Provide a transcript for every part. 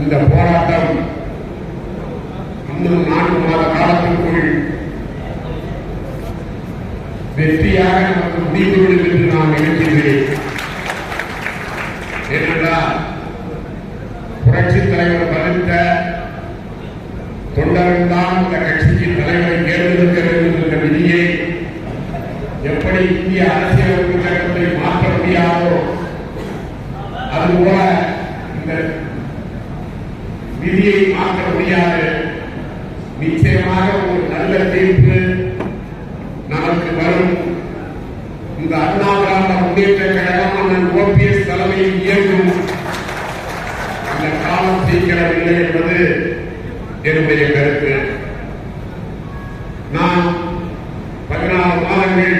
இந்த போராட்டம் இன்னும் நான்கு மாத காலத்திற்குள் வெற்றியாக நமக்கு முடிந்துவிடும் என்று நான் நினைக்கின்றேன் ஏனென்றால் புரட்சித் தலைவர் மறுத்த தொண்டர்கள் தான் இந்த கட்சிக்கு தலைவரை தேர்ந்தெடுக்க வேண்டும் என்ற விதியை எப்படி இந்திய அரசியலமைப்பு சட்டத்தை மாற்ற முடியாதோ அதுபோல இந்த விதியை மாற்ற முடியாது. நிச்சயமாக ஒரு நல்ல தீர்ப்பு நமக்கு வரும். இந்த அண்ணா திராவிட முன்னேற்ற கழகம் அண்ணன் ஓபிஎஸ் தலைமையில் இயங்கும் அந்த காலம் சீக்கிரமில்லை என்பது என்னுடைய கருத்து. நான் பதினாறு மாதங்கள்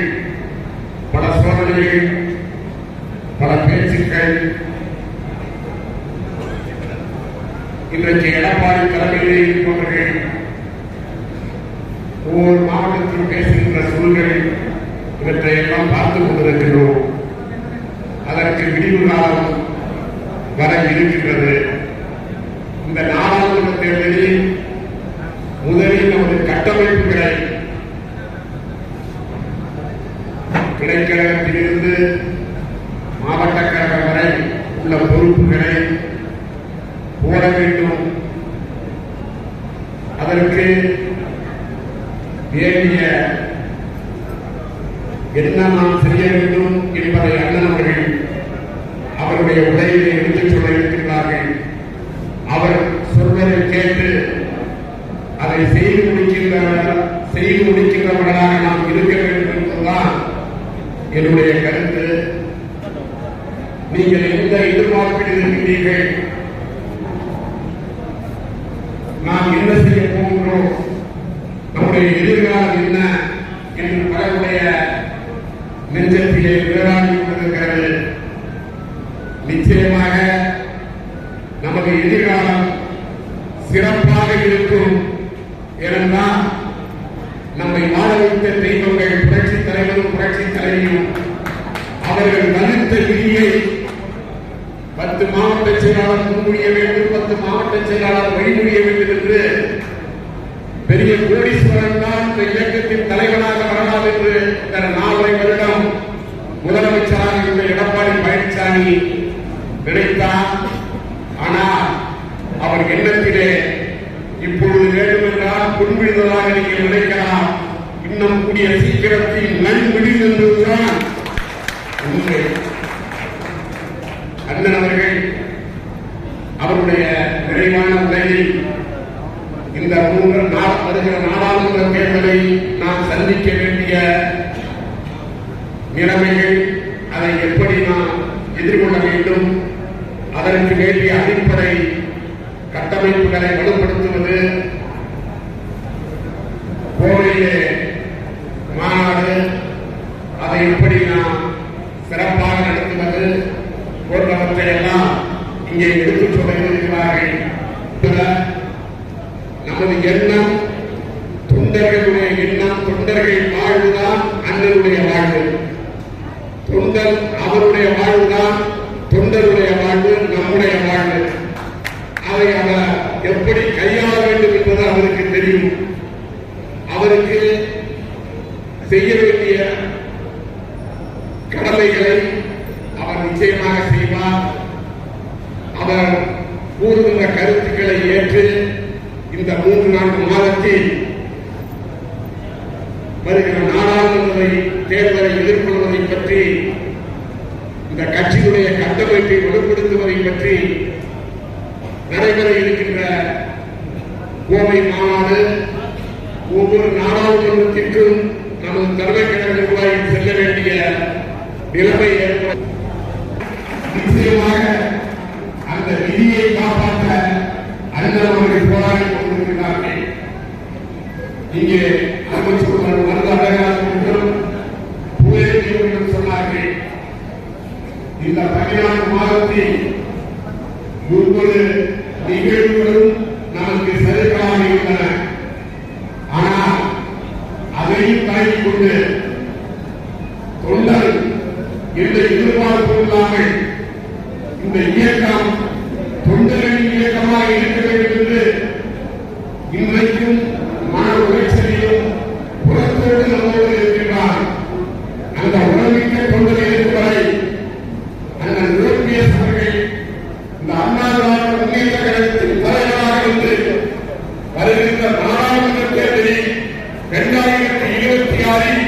பல சோதனைகள் பல பேச்சுக்கள் இன்றைக்கு எடப்பாடி தலைமையிலே இருப்பவர்கள் ஒவ்வொரு மாவட்டத்திலும் பேசுகின்ற சூழ்நிலை இவற்றை எல்லாம் பார்த்து கொண்டிருக்கிறோம் அதற்கு விடிவு காலம் வர இருக்கின்றது. இந்த நாடாளுமன்ற தேர்தலில் முதலில் நமது கட்டமைப்புகளை கிளைக்கழகத்திலிருந்து மாவட்ட கழகம் வரை உள்ள பொறுப்புகளை போட வேண்டும். அதற்கு வேண்டிய என்ன நாம் செய்ய வேண்டும் என்பதை அண்ணன் அவர்கள் அவருடைய உரையிலே எடுத்துச் சொல்ல இருக்கின்றார்கள். அவர் சொல்வதை கேட்டு அதை செய்து முடிக்கின்ற செய்து முடிக்கின்றவர்களாக நாம் இருக்க வேண்டும் என்பதுதான் என்னுடைய கருத்து. நீங்கள் எந்த எதிர்பார்ப்பில் இருக்கின்றீர்கள் நாம் என்ன செய்ய நம்முடைய எதிர்காலம் என்ன என்று பலருடைய நெஞ்சத்திலே விளையாடி கொண்டிருக்கிறது. நிச்சயமாக நமது எதிர்காலம் சிறப்பாக இருக்கும். ஏனென்றால் நம்மை வாழ வைத்த தெய்வங்கள் புரட்சி தலைவரும் புரட்சி தலைவியும் அவர்கள் வகுத்த விதியை பத்து மாவட்ட செயலாளர் முன்மொழிய வேண்டும் பத்து மாவட்ட செயலாளர் வழிமொழிய வேண்டும் கோடீஸ்வரன் தான் இந்த இயக்கத்தின் தலைவனாக வரலாம் என்று இந்த நாலரை வருடம் முதலமைச்சராக இருந்த எடப்பாடி பழனிசாமி நினைத்தார். ஆனால் அவர் எண்ணத்திலே இப்பொழுது வேண்டும் என்றால் புன்விடுதலாக நீங்கள் நினைக்கலாம். இன்னும் கூடிய சீக்கிரத்தில் நன்விடுது என்பதுதான் உண்மை. அண்ணன் அவர்கள் அவருடைய நிறைவான உரையில் இந்த மூன்று நாள் வருகிற நாடாளுமன்ற தேர்தலை நாம் சந்திக்க வேண்டிய நிலைமைகள் அதை எப்படி நாம் எதிர்கொள்ள வேண்டும் அதற்கு வேண்டிய அடிப்படை கட்டமைப்புகளை வலுப்படுத்துவது கோவையிலே மாநாடு அதை எப்படி நாம் சிறப்பாக நடத்துவது போன்றவற்றை எல்லாம் இங்கே எடுத்துச் சொல்ல இருக்கிறார்கள். நமது எண்ணம் தொண்டர்களுடைய எண்ணம் தொண்டர்கள் வாழ்வுதான் அண்ணனுடைய வாழ்வு. தொண்டர் அவருடைய வாழ்வுதான் தொண்டருடைய வாழ்வு நம்முடைய வாழ்வு. அதை அவர் எப்படி கையாள வேண்டும் என்பது அவருக்கு தெரியும். அவருக்கு செய்ய வேண்டிய கடமைகளை அவர் நிச்சயமாக செய்வார். அவர் கூறுகின்ற கருத்துக்களை ஏற்று இந்த மூன்று நான்கு மாதத்தில் வருகிற நாடாளுமன்ற தேர்தலை எதிர்கொள்வதை பற்றி இந்த கட்சியுடைய கட்டமைப்பை வலுப்படுத்துவதை பற்றி நடைபெற இருக்கின்ற கோவை மாநாடு ஒவ்வொரு நாடாளுமன்றத்திற்கும் நமது தலைமை கழக நிர்வாகிகள் செல்ல வேண்டிய நிலைமை ஏற்படும். நிச்சயமாக அந்த விதியை காப்பாற்ற அண்ணன் அவர்கள் போராடி கொண்டிருக்கிறார்கள். இங்கே அமைச்சர் மருந்த அழகாக என்றும் புயல் என்றும் சொன்னார்கள். இந்த பதினாறு மாதத்தில் ஒவ்வொரு நிகழ்வுகளும் நமக்கு சரிகளாக இருந்தன. ஆனால் அதையும் தாங்கிக் கொண்டு தொண்டர் என்ற எதிர்பார்ப்பு இல்லாமல் இந்த இயக்கம் வருகின்ற நாடாளுமன்ற தேர்தலில் இரண்டாயிரத்தி இருபத்தி ஆறில்